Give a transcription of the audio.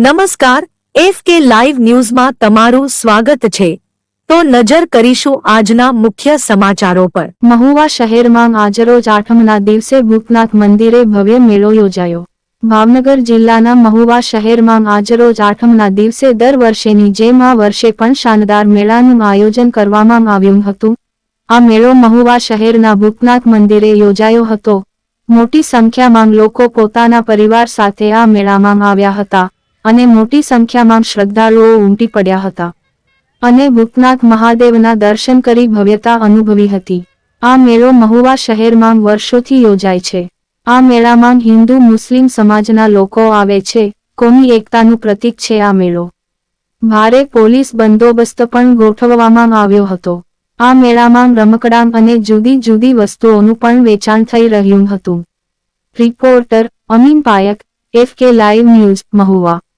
નમસ્કાર, F K live ન્યૂઝમાં તમારું સ્વાગત છે. તો નજર કરીશું આજના મુખ્ય સમાચારો પર. મહુવા શહેરમાં આજરોજ આઠમના દિવસે ભૂતનાથ મંદિરે ભવ્ય મેળો યોજાયો. ભાવનગર જિલ્લાના મહુવા શહેરમાં આજરોજ આઠમના દિવસે દર વર્ષેની જેમ આ વર્ષે પણ શાનદાર મેળાનું આયોજન કરવામાં આવ્યું હતું. આ મેળો મહુવા શહેરના ભૂતનાથ મંદિરે યોજાયો હતો. મોટી સંખ્યામાં લોકો પોતાના પરિવાર સાથે આ મેળામાં આવ્યા હતા. અને મોટી સંખ્યામાં શ્રદ્ધાળુઓ ઉમટી પડ્યા હતા. અને ભૂતનાથ મહાદેવના દર્શન કરી ભવ્યતા અનુભવી હતી. આ મેળો મહુવા શહેરમાં વર્ષોથી યોજાય છે. આ મેળામાં હિન્દુ મુસ્લિમ સમાજના લોકો આવે છે. કોમી એકતાનું પ્રતીક છે આ મેળો. ભારે પોલીસ બંદોબસ્ત પણ ગોઠવવામાં આવ્યો હતો. આ મેળામાં રમકડાં અને જુદી જુદી વસ્તુઓનું પણ વેચાણ થઈ રહ્યું હતું. Reporter Amin Payak, F K live news, Mahuva.